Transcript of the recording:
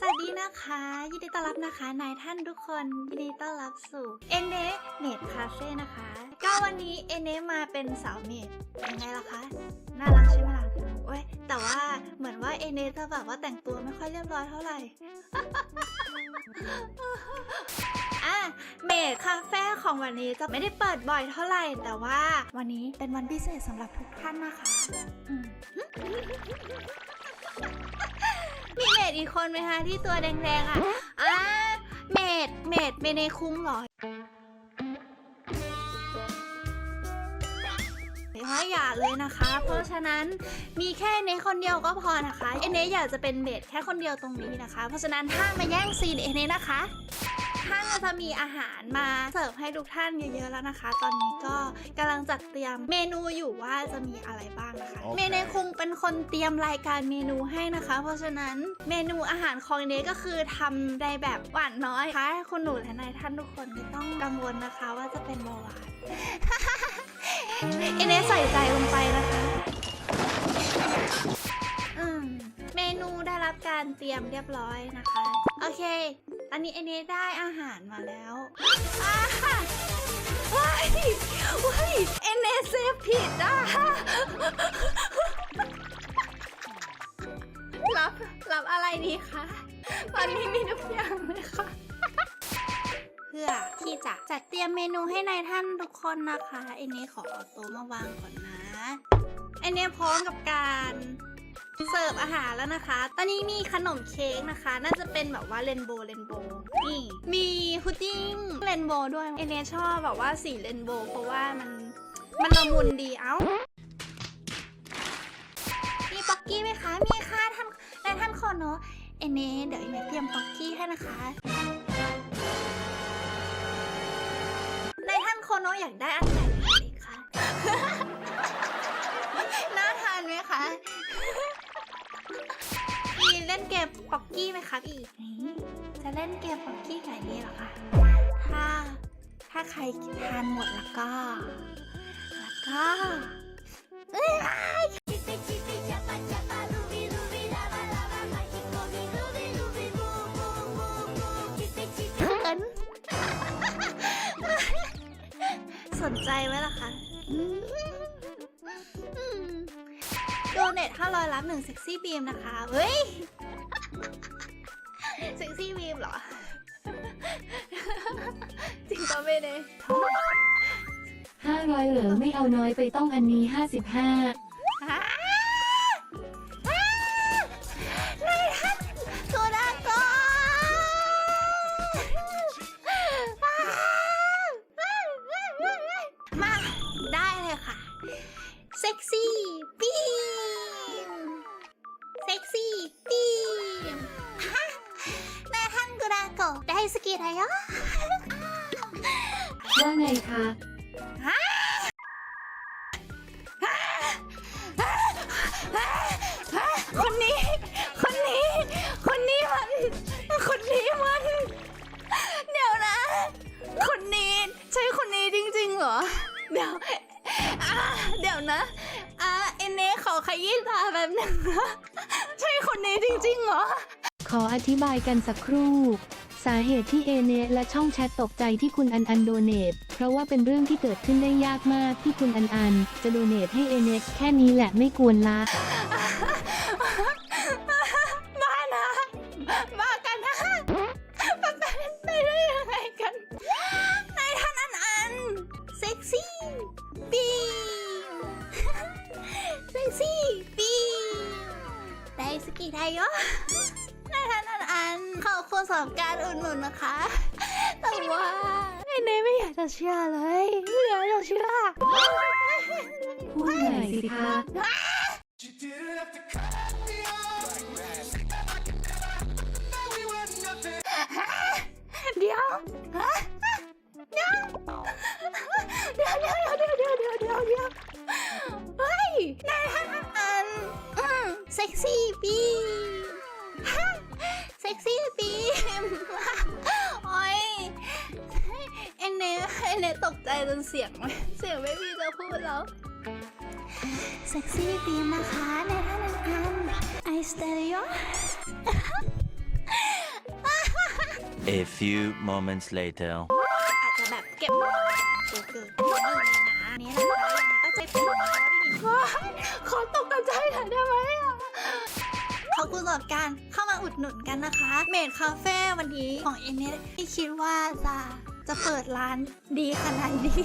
สวัสดีนะคะ ยินดีต้อนรับนะคะนายท่านทุกคน ยินดีต้อนรับสู่เอเนเมดคาเฟ่นะคะ ก็วันนี้เอเนมาเป็นสาวเมดยังไงล่ะคะ น่ารักใช่ไหมล่ะโอ้ยแต่ว่าเหมือนว่าเอเนจะแบบว่าแต่งตัวไม่ค่อยเรียบร้อยเท่าไหร่อะเมดคาเฟ่ของวันนี้จะไม่ได้เปิดบ่อยเท่าไหร่ แต่ว่าวันนี้เป็นวันพิเศษสำหรับทุกท่านนะคะ อีกคนไหมคะที่ตัวแดงๆอะอ่าเมดเมดเมเนคุ้งเหรอว่าอย่าเลยนะคะ เพราะฉะนั้นมีแค่เนคนเดียวก็พอนะคะ เอเนอยากจะเป็นเมดแค่คนเดียวตรงนี้นะคะ เพราะฉะนั้นห้ามมาแย่งซีนเอเนนะคะ ห้างก็จะมีอาหารมาเสิร์ฟให้ทุกท่านเยอะๆแล้วนะคะ ตอนนี้ก็กำลังจัดเตรียมเมนูอยู่ว่าจะมีอะไรบ้างนะคะ โอเค เมเนคุงเป็นคนเตรียมรายการเมนูให้นะคะ เพราะฉะนั้นเมนูอาหารของเนก็คือทำได้แบบหวานน้อยค่ะคุณหนูและนายท่านทุกคนไม่ต้องกังวลนะคะว่าจะเป็นเบาหวาน เอเนใส่ใจลงไปนะคะ อืม เมนูได้รับการเตรียมเรียบร้อยนะคะ โอเคต อนนี้เอเนได้อาหารมาแล้วอ่าว้ายว้ายเอเนเซฟผิดอะรับรับอะไรดีคะตอนนี้มีทุกอย่างเลยค่ะเพื่อที่จะจัดเตรียมเมนูให้นายท่านทุกคนนะคะไอเนี้ขอเอาโต๊ะมาวางก่อนนะไอเนี้พร้อมกับการ เสิร์ฟอาหารแล้วนะคะ ตอนนี้มีขนมเค้กนะคะ น่าจะเป็นแบบว่าเรนโบว์เรนโบว์นี่ มีพุดดิ้งเรนโบว์ด้วยไอเนชอบแบบว่าสีเรนโบว์เพราะว่ามันมันละมุนดีเอ้ามีป๊อกกี้ไหมคะ มีค่ะท่านนายท่านขอเนาะเอเน่เดี๋ยวเอเน่เตรียมป๊อกกี้ให้นะคะนท่านโคโนอยากได้อันไหนดีคะ น่าทานไหมคะ ล่นเกมป๊อกกี้ไหมคะอีกนี่จะเล่นเกมป๊อกกี้ไก่นี้เหรอคะถ้าถ้าใครทานหมดแล้วก็ แล้วก็เอ้ยเขินสนใจไหมล่ะคะโดเนท500รับหนึ่งเซ็กซี่บีมนะคะ เฮ้ย เซ็กซี่บีมเหรอ จริงก็ไม่ได้ห้าร้อยเหรอไม่เอาน้อยไปต้องอันนี้ห้าสิบห้าอ้าอ้านายท่านโซดาก่อนมาได้เลยค่ะ เซ็กซี่บีมเซ็กซี่บีมฮะนายท่า นกุราโกะได้สกีไทยะว่าไงคะคนนี้ คนนี้ คนนี้มัน คนนี้มัน เดี๋ยวนะ คนนี้ใช่คนนี้จริงๆเหรอ เดี๋ยวอ่าเดี๋ยวนะอ่าเอเน่ขอขยี้ตาแบบหนึงนะ ใช่คนนี้จริงๆเหรอข ออธิบายกันสักครู่ สาเหตุที่เอเนและช่องแชทตกใจที่คุณอันอันโดเนทเพราะว่าเป็นเรื่องที่เกิดขึ้นได้ยากมากที่คุณอันอัน จะโดเนทให้เอเนแค่นี้แหละไม่กวนละ บ้านะบ้ากันนะมันเป็นไปได้ยังไงกันนายท่านอันอันเซ็กซี่บีเซ็กซี่บีได้สกี ไทยเหรอนายท่านอันอันขอบคุณสำหรับการอุดหนุนนะคะ แต่ว่าไอ้เนยไม่อยากจะเชื่อเลยไม่อยากจะเชื่อพูดหน่อยสิคะ You didn't have to cut me off. Now we were nothing. เดี๋ยวฮะ จจนเสียงไม่เสียงไม่มีจะพูดแล้วเซ็กซี่บีมนะคะนายท่านอันไอสเตอริโอ A few moments later. อาจจะแบบเก็บเกิดเกิดนี่นะนี่นะคะยังไงก็ใจเป็นว้ายขอตกกระจายหน่อยได้ไหมอะขอบคุณสำหรับการเข้ามาอุดหนุนกันนะคะ เมดคาเฟ่วันนี้ของเอเนที่คิดว่าจะ จะเปิดร้านดีขนาดนี้